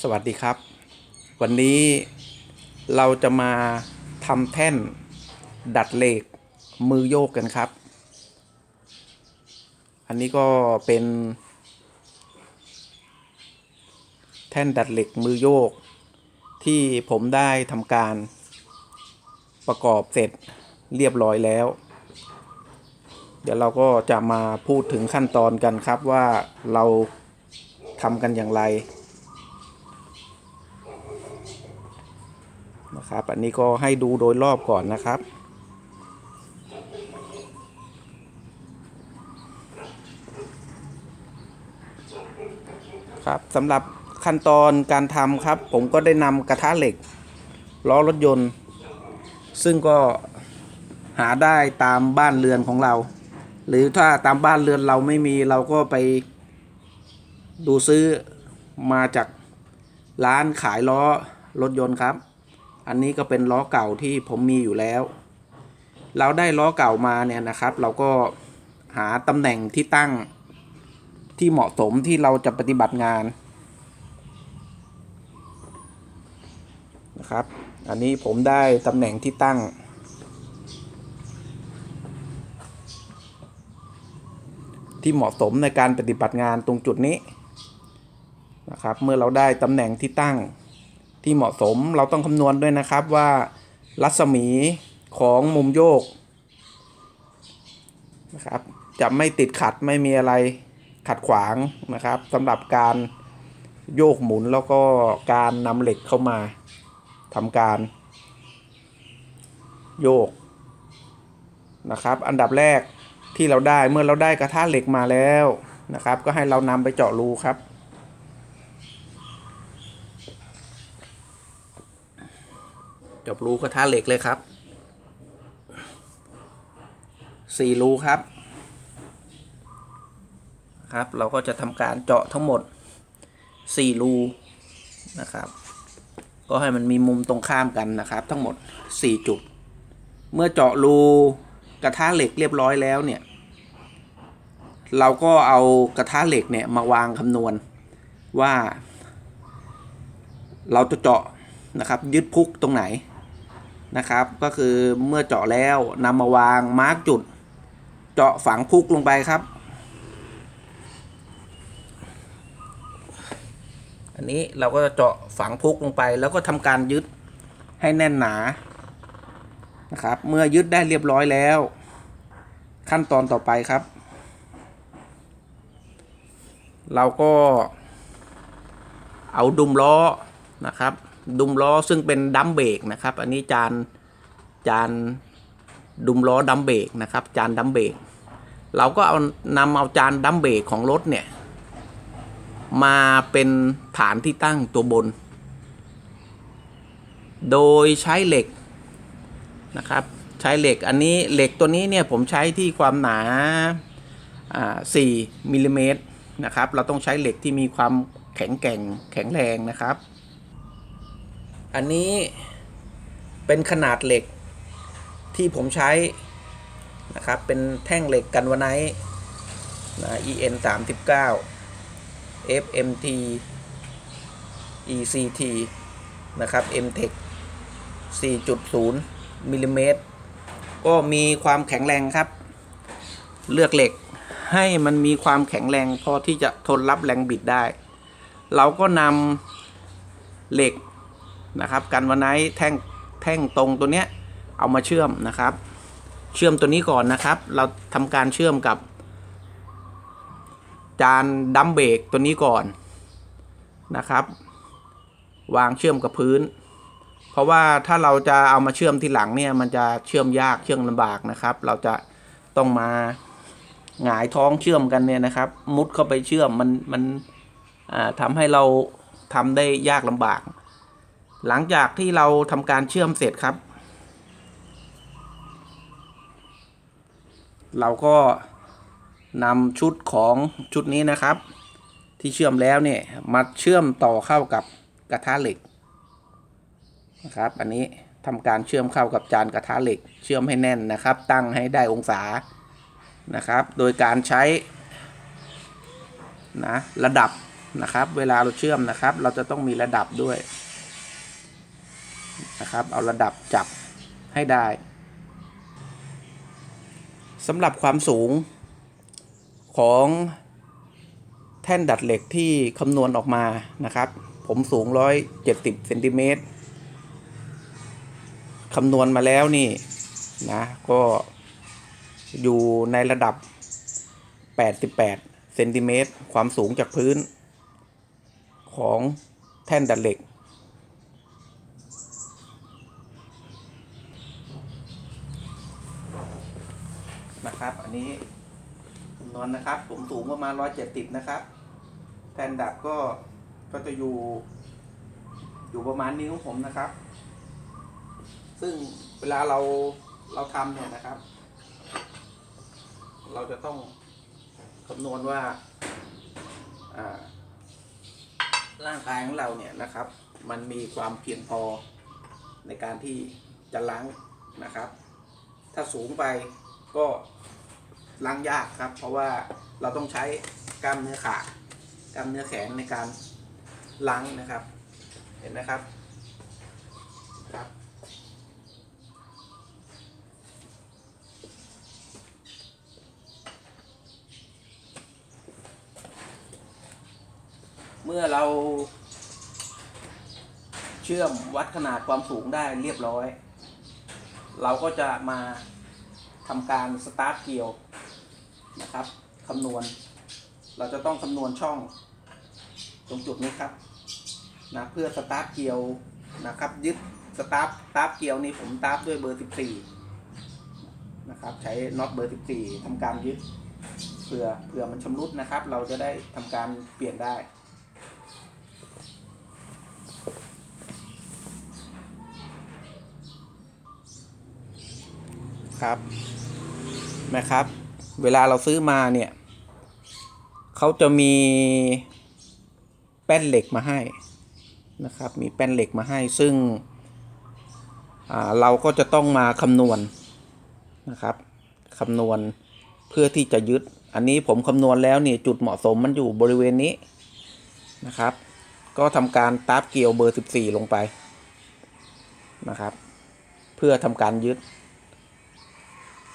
สวัสดีครับ วันนี้เราจะมาทำแท่นดัดเหล็กมือโยกกันครับ อันนี้ก็เป็น แท่นดัดเหล็กมือโยก ที่ผมได้ทำการประกอบเสร็จเรียบร้อยแล้ว เดี๋ยวเราก็จะมาพูดถึงขั้นตอนกันครับว่าเราทำกันอย่างไร นะครับ อันนี้ก็ให้ดูโดยรอบก่อนนะครับ ครับสำหรับขั้นตอนการทำครับ ผมก็ได้นำกระทะเหล็กล้อรถยนต์ ซึ่งก็หาได้ตามบ้านเรือนของเรา หรือถ้าตามบ้านเรือนเราไม่มีเราก็ไปดูซื้อมาจากร้านขายล้อรถยนต์ครับ อันนี้ก็เป็นล้อเก่าที่ผมมีอยู่แล้ว เราได้ล้อเก่ามาเนี่ยนะครับ เราก็หาตำแหน่งที่ตั้งที่เหมาะสมที่เราจะปฏิบัติงานนะครับ อันนี้ผมได้ตำแหน่งที่ตั้ง ที่เหมาะสมในการปฏิบัติงานตรงจุดนี้นะครับ เมื่อเราได้ตำแหน่งที่ตั้ง ที่เหมาะสมเราต้องคำนวณด้วยนะครับว่ารัศมีของมุมโยกนะครับจะไม่ติดขัดไม่มีอะไรขัดขวางนะครับสำหรับการโยกหมุนแล้วก็การนำเหล็กเข้ามาทำการ โยกนะครับ อันดับแรกที่เราได้เมื่อเราได้กระทะเหล็กมาแล้วนะครับ ก็ให้เรานำไปเจาะรูครับ จบรูกระทะเหล็กเลยครับสี่รูครับ ครับ เราก็จะทำการเจาะทั้งหมดสี่รูนะครับ ก็ให้มันมีมุมตรงข้ามกันนะครับ ทั้งหมดสี่จุด เมื่อเจาะรูกระทะเหล็กเรียบร้อยแล้วเนี่ย เราก็เอากระทะเหล็กเนี่ยมาวางคำนวณว่า เราจะเจาะนะครับ ยึดพุกตรงไหน นะครับ ก็คือเมื่อเจาะแล้วนำมาวางมาร์กจุด เจาะฝังพุกลงไปครับ อันนี้เราก็จะเจาะฝังพุกลงไป แล้วก็ทำการยึดให้แน่นหนานะครับ เมื่อยึดได้เรียบร้อยแล้ว ขั้นตอนต่อไปครับ เราก็เอาดุมล้อนะครับ ดุมล้อซึ่งเป็นดัมเบรกนะครับ อันนี้จานจานดุมล้อดัมเบรกนะครับ จานดัมเบรกเราก็เอานำเอาจานดัมเบรกของรถเนี่ยมาเป็นฐานที่ตั้งตัวบน โดยใช้เหล็กนะครับ ใช้เหล็กอันนี้เหล็กตัวนี้เนี่ยผมใช้ที่ความหนาา4มิลลิเมตรนะครับ เราต้องใช้เหล็กที่มีความแข็งแกร่งแข็งแรงนะครับ อันนี้เป็นขนาดเหล็กที่ผมใช้นะครับ เป็นแท่งเหล็กกันวาไนนะ EN 39 FMT ECT นะครับ MTEC 4.0มิลลิเมตรก็มีความแข็งแรงครับ เลือกเหล็กให้มันมีความแข็งแรงพอที่จะทนรับแรงบิดได้ เราก็นำเหล็ก นะครับกันวันไนท์แท่งแท่งตรงตัวเนี้ยเอามาเชื่อมนะครับ เชื่อมตัวนี้ก่อนนะครับ เราทำการเชื่อมกับ จานดัมเบรกตัวนี้ก่อนนะครับ วางเชื่อมกับพื้น เพราะว่าถ้าเราจะเอามาเชื่อมทีหลังเนี่ยมันจะเชื่อมยากเชื่อมลำบากนะครับ เราจะต้องมาหงายท้องเชื่อมกันเนี่ยนะครับ มุดเข้าไปเชื่อมมันมันทำให้เราทำได้ยากลำบาก หลังจากที่เราทำการเชื่อมเสร็จครับ เราก็นำชุดของชุดนี้นะครับ ที่เชื่อมแล้วเนี่ยมาเชื่อมต่อเข้ากับกระทะเหล็กนะครับ อันนี้ทำการเชื่อมเข้ากับจานกระทะเหล็ก เชื่อมให้แน่นนะครับ ตั้งให้ได้องศานะครับ โดยการใช้นะระดับนะครับ เวลาเราเชื่อมนะครับ เราจะต้องมีระดับด้วย นะครับ เอาระดับจับให้ได้สำหรับความสูงของแท่นดัดเหล็กที่คำนวณออกมานะครับ ผมสูง 170เซนติเมตรคำนวณมาแล้วนี่นะก็อยู่ในระดับ 88เซนติเมตรความสูงจากพื้น ของแท่นดัดเหล็ก นะครับ อันนี้คำนวณนะครับ ผมสูงประมาณ170นะครับ แทนดัดก็ก็จะอยู่ อยู่ประมาณนิ้วผมนะครับ ซึ่งเวลาเราเราทำเนี่ยนะครับ เราจะต้องคำนวณว่าร่างกายของเราเนี่ยนะครับ มันมีความเพียงพอในการที่จะล้างนะครับ ถ้าสูงไปก็ ล้างยากครับ เพราะว่าเราต้องใช้กล้ามเนื้อขากล้ามเนื้อแขนในการล้างนะครับ เห็นไหมครับครับ เมื่อเราเชื่อมวัดขนาดความสูงได้เรียบร้อย เราก็จะมาทำการสตาร์ทเกียว นะครับคำนวณ เราจะต้องคำนวณช่อง ตรงจุดนี้ครับนะเพื่อสตาร์ทเกียวนะครับ ยึดสตาร์ทสตาร์ทเกียวนี้ผมตาร์ทด้วยเบอร์ 14 นะครับ ใช้น็อตเบอร์ 14ทำการยึดเผื่อเผื่อมันชำรุดนะครับ เราจะได้ทำการเปลี่ยนได้ครับนะครับ เวลาเราซื้อมาเนี่ยเขาจะมีแป้นเหล็กมาให้นะครับ มีแป้นเหล็กมาให้ ซึ่งเราก็จะต้องมาคำนวณนะครับคำนวณเพื่อที่จะยึด อันนี้ผมคำนวณแล้วเนี่ยจุดเหมาะสมมันอยู่บริเวณนี้นะครับ ก็ทำการตาบเกี่ยวเบอร์ 14 ลงไปนะครับ เพื่อทำการยึด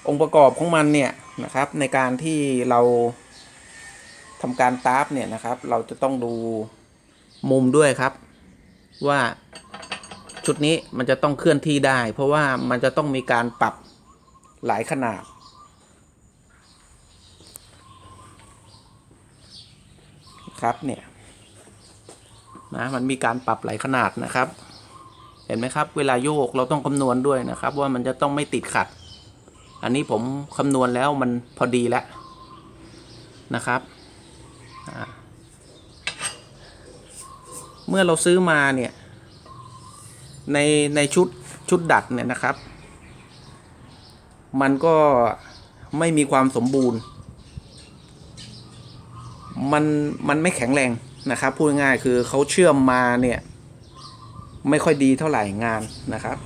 องค์ประกอบของมันเนี่ยนะครับในการที่เราทำการตาร์ฟเนี่ยนะครับ เราจะต้องดูมุมด้วยครับ ว่าชุดนี้มันจะต้องเคลื่อนที่ได้ เพราะว่ามันจะต้องมีการปรับหลายขนาด ครับเนี่ยนะมันมีการปรับหลายขนาดนะครับ เห็นไหมครับ เวลาโยกเราต้องคำนวณด้วยนะครับ ว่ามันจะต้องไม่ติดขัด อันนี้ผมคำนวณแล้วมันพอดีแล้วนะครับเมื่อเราซื้อมาเนี่ยในในชุดชุดดัดเนี่ยนะครับ มันก็ไม่มีความสมบูรณ์ มันมันไม่แข็งแรงนะครับ พูดง่ายๆคือเขาเชื่อมมาเนี่ย ไม่ค่อยดีเท่าไหร่งานนะครับ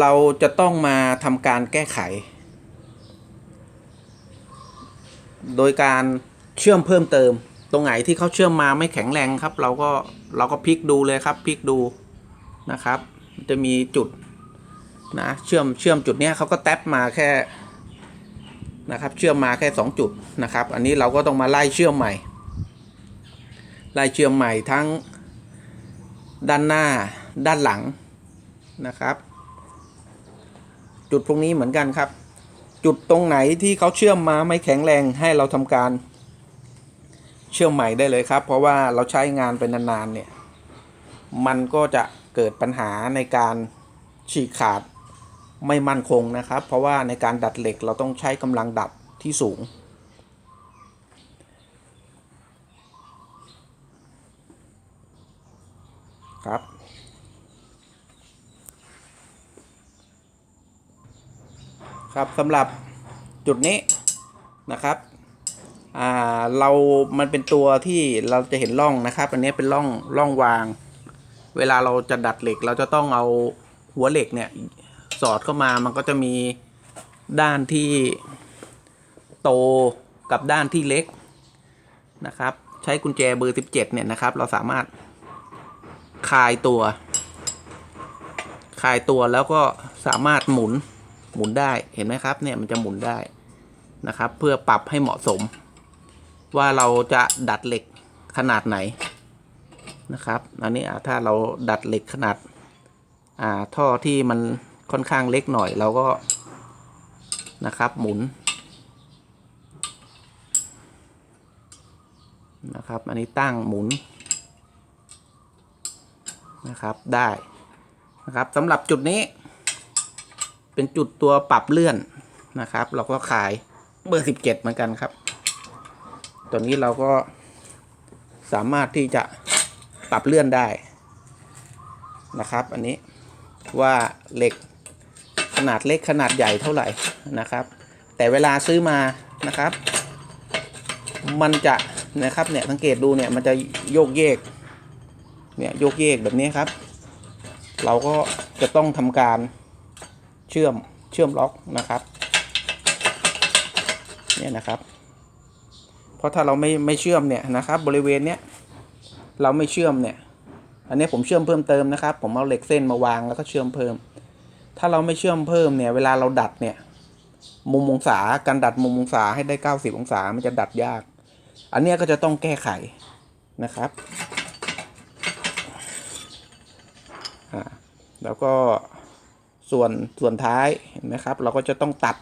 เราจะต้องมาทำการแก้ไข โดยการเชื่อมเพิ่มเติม ตรงไหนที่เขาเชื่อมมาไม่แข็งแรงครับ เราก็เราก็พลิกดูเลยครับพลิกดูนะครับ จะมีจุดนะเชื่อมเชื่อมจุดนี้เขาก็แท็บมาแค่นะครับ เชื่อมมาแค่ 2 จุดนะครับ อันนี้เราก็ต้องมาไล่เชื่อมใหม่ไล่เชื่อมใหม่ทั้งด้านหน้าด้านหลังนะครับ จุดพวกนี้เหมือนกันครับ จุดตรงไหนที่เขาเชื่อมมาไม่แข็งแรงให้เราทำการ เชื่อมใหม่ได้เลยครับ เพราะว่าเราใช้งานเป็นนานๆเนี่ยมันก็จะเกิดปัญหาในการฉีกขาดไม่มั่นคงนะครับ เพราะว่าในการดัดเหล็กเราต้องใช้กำลังดัดที่สูง ครับ ครับสำหรับจุดนี้นะครับอ่าเรามันเป็นตัวที่เราจะเห็นร่องนะครับอันนี้เป็นร่องร่องวาง เวลาเราจะดัดเหล็ก เราจะต้องเอาหัวเหล็กเนี่ยสอดเข้ามามันก็จะมีด้านที่โตกับด้านที่เล็กนะครับ ใช้กุญแจเบอร์ 17 เนี่ยนะครับ เราสามารถคลายตัว คลายตัวแล้วก็สามารถหมุน หมุนได้เห็นไหมครับเนี่ยมันจะหมุนได้นะครับ เพื่อปรับให้เหมาะสม ว่าเราจะดัดเหล็กขนาดไหนนะครับอันนี้ถ้าเราดัดเหล็กขนาดอ่าท่อที่มันค่อนข้างเล็กหน่อยเราก็นะครับหมุนนะครับอันนี้ตั้งหมุนนะครับได้นะครับสำหรับจุดนี้ เป็นจุดตัวปรับเลื่อนนะครับ เราก็ขายเบอร์17เหมือนกันครับ ตัวนี้เราก็สามารถที่จะปรับเลื่อนได้นะครับ อันนี้ว่าเหล็กขนาดเล็กขนาดใหญ่เท่าไหร่นะครับ แต่เวลาซื้อมานะครับ มันจะนะครับเนี่ยสังเกตดูเนี่ยมันจะโยกเยกเนี่ยโยกเยกแบบนี้ครับ เราก็จะต้องทำการ เชื่อมเชื่อมล็อกนะครับเนี่ยนะครับ เพราะถ้าเราไม่ไม่เชื่อมเนี่ยนะครับ บริเวณเนี้ยเราไม่เชื่อมเนี่ย อันนี้ผมเชื่อมเพิ่มเติมนะครับ ผมเอาเหล็กเส้นมาวางแล้วก็เชื่อมเพิ่ม ถ้าเราไม่เชื่อมเพิ่มเนี่ย เวลาเราดัดเนี่ย มุมองศาการดัดมุมองศาให้ได้ 90 องศามันจะดัดยาก อันเนี้ยก็จะต้องแก้ไขนะครับอ่าแล้วก็ ส่วนส่วนท้ายเห็นไหมครับ เราก็จะต้องตัด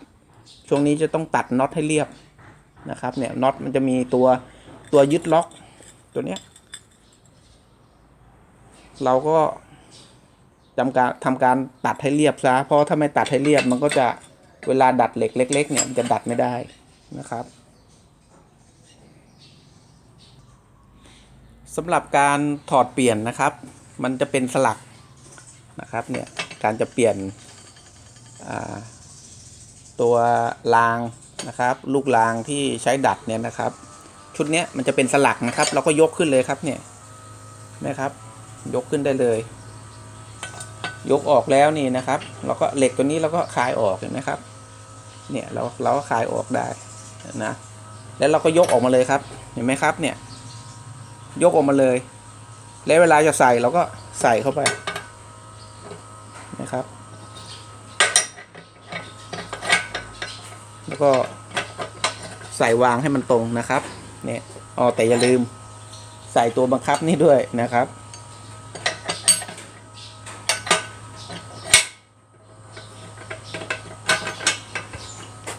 ช่วงนี้จะต้องตัดน็อตให้เรียบนะครับเนี่ยน็อตมันจะมีตัวตัวยึดล็อกตัวเนี้ยเราก็ทำการทำการตัดให้เรียบซะเพราะถ้าไม่ตัดให้เรียบมันก็จะเวลาดัดเหล็กเล็ก ๆ เนี่ยมันจะดัดไม่ได้นะครับสำหรับการถอดเปลี่ยนนะครับ มันจะเป็นสลักนะครับเนี่ย การจะเปลี่ยนตัวรางนะครับ ลูกรางที่ใช้ดัดเนี่ยนะครับ ชุดนี้มันจะเป็นสลักนะครับ เราก็ยกขึ้นเลยครับเนี่ยนะครับ ยกขึ้นได้เลย ยกออกแล้วนี่นะครับ เราก็เหล็กตัวนี้เราก็คลายออกเห็นไหมครับ เนี่ยเราเราก็คลายออกได้นะแล้วเราก็ยกออกมาเลยครับ เห็นไหมครับเนี่ย ยกออกมาเลย แล้วเวลาจะใส่เราก็ใส่เข้าไป นะครับ แล้วก็ใส่วางให้มันตรงนะครับ เนี่ยอ๋อแต่อย่าลืมใส่ตัวบังคับนี่ด้วยนะครับ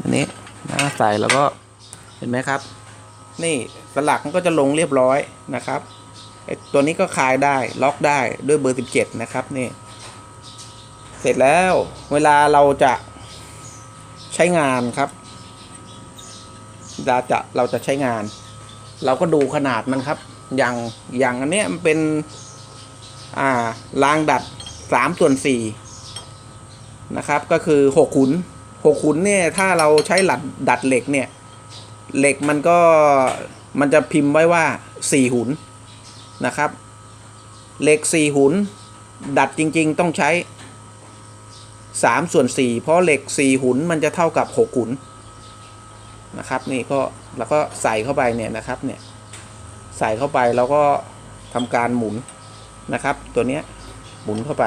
อันนี้นะใส่แล้วก็เห็นไหมครับ นี่สลักมันก็จะลงเรียบร้อยนะครับไอตัวนี้ก็คลายได้ล็อกได้ด้วยเบอร์ 17 นะครับนี่ เสร็จแล้วเวลาเราจะใช้งานครับเราจะเราจะใช้งาน เราก็ดูขนาดมันครับ อย่างอย่างอันเนี้ยมันเป็นอ่ารางดัด3ส่วน4นะครับ ก็คือ6ขุนหกขุนเนี่ยถ้าเราใช้หลัดดัดเหล็กเนี่ย เหล็กมันก็มันจะพิมพ์ไว้ว่าสี่หุนนะครับ เหล็กสี่หุน ดัดจริง ๆ ต้องใช้ สามส่วนสี่เพราะเหล็กสี่หุนมันจะเท่ากับหกหุนนะครับนี่ก็แล้วก็ใส่เข้าไปเนี่ยนะครับเนี่ยใส่เข้าไปแล้วก็ทำการหมุนนะครับ ตัวเนี้ยหมุนเข้าไป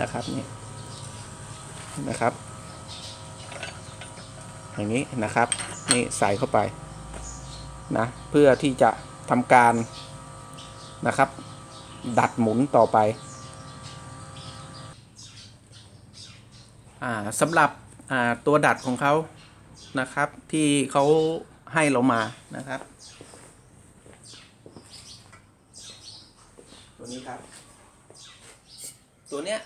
นะครับนี่นะครับ อย่างนี้นะครับนี่ใส่เข้าไปนะเพื่อที่จะทำการนะครับ ดัดหมุนต่อไปอ่า สำหรับตัวดัดของเขานะครับ ที่เขาให้เรามานะครับ ตัวนี้ครับ ตัวเนี้ย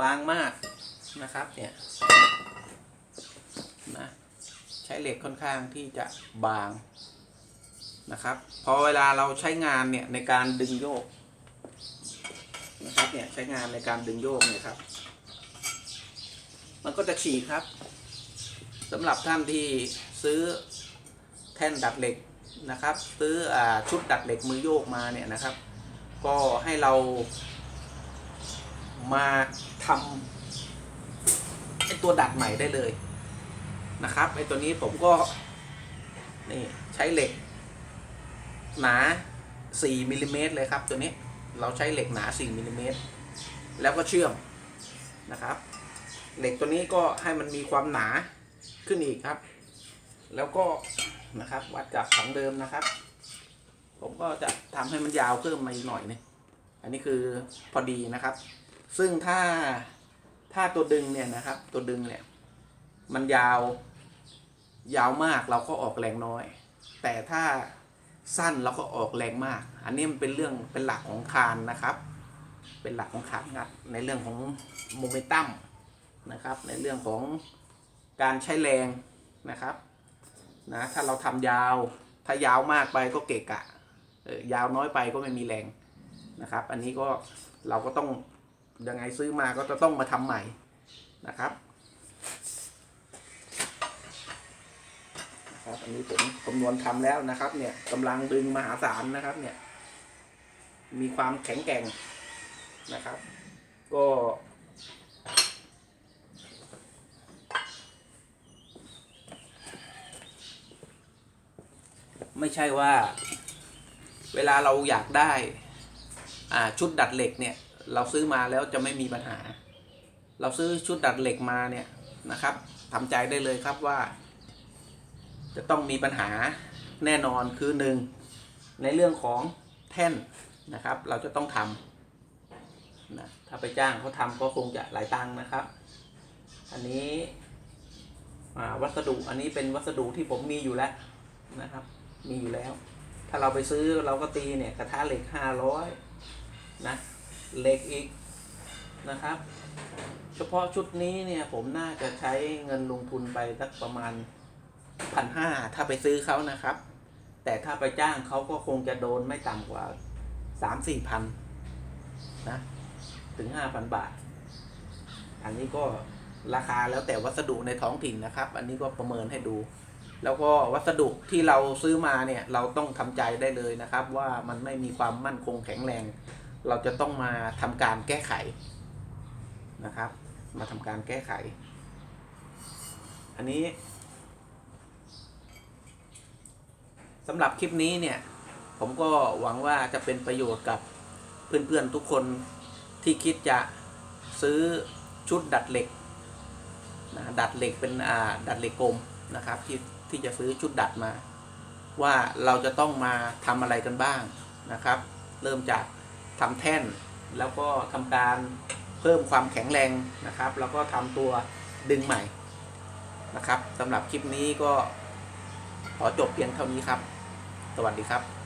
บางมากนะครับเนี่ยนะใช้เหล็กค่อนข้างที่จะบางนะครับ พอเวลาเราใช้งานเนี่ยในการดึงโยกนะครับเนี่ยใช้งานในการดึงโยกเนี่ยครับ มันก็จะฉีกครับสำหรับท่านที่ซื้อแท่นดัดเหล็กนะครับ ซื้ออชุดดัดเหล็กมือโยกมาเนี่ยนะครับ ก็ให้เรามาทำไอตัวดัดใหม่ได้เลยนะครับไอตัวนี้ผมก็นี่ใช้เหล็ก หนา 4มิลลิเมตรเลยครับ ตัวนี้เราใช้เหล็กหนา 4มิลลิเมตรแล้วก็เชื่อมนะครับ เหล็กตัวนี้ก็ให้มันมีความหนาขึ้นอีกครับ แล้วก็นะครับวัดจากของเดิมนะครับ ผมก็จะทำให้มันยาวเพิ่มมาอีกหน่อยนึงอันนี้คือพอดีนะครับ ซึ่งถ้าถ้าตัวดึงเนี่ยนะครับ ตัวดึงเนี่ย มันยาวยาวมากเราก็ออกแรงน้อย แต่ถ้าสั้นเราก็ออกแรงมาก อันนี้มันเป็นเรื่องเป็นหลักของคานนะครับ เป็นหลักของคานครับในเรื่องของโมเมนตัม นะครับ ในเรื่องของการใช้แรงนะครับนะถ้าเราทำยาวถ้ายาวมากไปก็เกะกะยาวน้อยไปก็ไม่มีแรงนะครับ อันนี้ก็เราก็ต้องยังไงซื้อมาก็จะต้องมาทำใหม่นะครับนะครับอันนี้ผมคำนวณทำแล้วนะครับ เนี่ยกำลังดึงมหาศาลนะครับ เนี่ย มีความแข็งแกร่งนะครับ ก็ ไม่ใช่ว่า เวลาเราอยากได้อาชุดดัดเหล็กเนี่ย เราซื้อมาแล้วจะไม่มีปัญหา เราซื้อชุดดัดเหล็กมาเนี่ยนะครับทำใจได้เลยครับว่า จะต้องมีปัญหาแน่นอนคือหนึ่งในเรื่องของแท่นนะครับ เราจะต้องทำนะถ้าไปจ้างเขาทำก็คงจะหลายตังค์นะครับ อันนี้วัสดุอันนี้เป็นวัสดุที่ผมมีอยู่แล้วนะครับ มีอยู่แล้ว ถ้าเราไปซื้อเราก็ตีเนี่ยกระทะเหล็กห้าร้อยนะเหล็กอีกนะครับ เฉพาะชุดนี้เนี่ยผมน่าจะใช้เงินลงทุนไปสักประมาณพันห้าถ้าไปซื้อเขานะครับ แต่ถ้าไปจ้างเขาก็คงจะโดนไม่ต่ำกว่าสามสี่พันนะถึงห้าพันบาท อันนี้ก็ราคาแล้วแต่วัสดุในท้องถิ่นนะครับ อันนี้ก็ประเมินให้ดู แล้วก็วัสดุที่เราซื้อมาเนี่ยเราต้องทำใจได้เลยนะครับ ว่ามันไม่มีความมั่นคงแข็งแรง เราจะต้องมาทำการแก้ไขนะครับ มาทำการแก้ไข อันนี้สำหรับคลิปนี้เนี่ยผมก็หวังว่าจะเป็นประโยชน์กับเพื่อนๆทุกคนที่คิดจะซื้อชุดดัดเหล็กนะดัดเหล็กเป็นอ่าดัดเหล็กกลมนะครับที่ ที่จะซื้อชุดดัดมา ว่าเราจะต้องมาทำอะไรกันบ้างนะครับ เริ่มจากทำแท่นแล้วก็ทำการเพิ่มความแข็งแรงนะครับ แล้วก็ทำตัวดึงใหม่นะครับสำหรับคลิปนี้ก็ขอจบเพียงเท่านี้ครับ สวัสดีครับ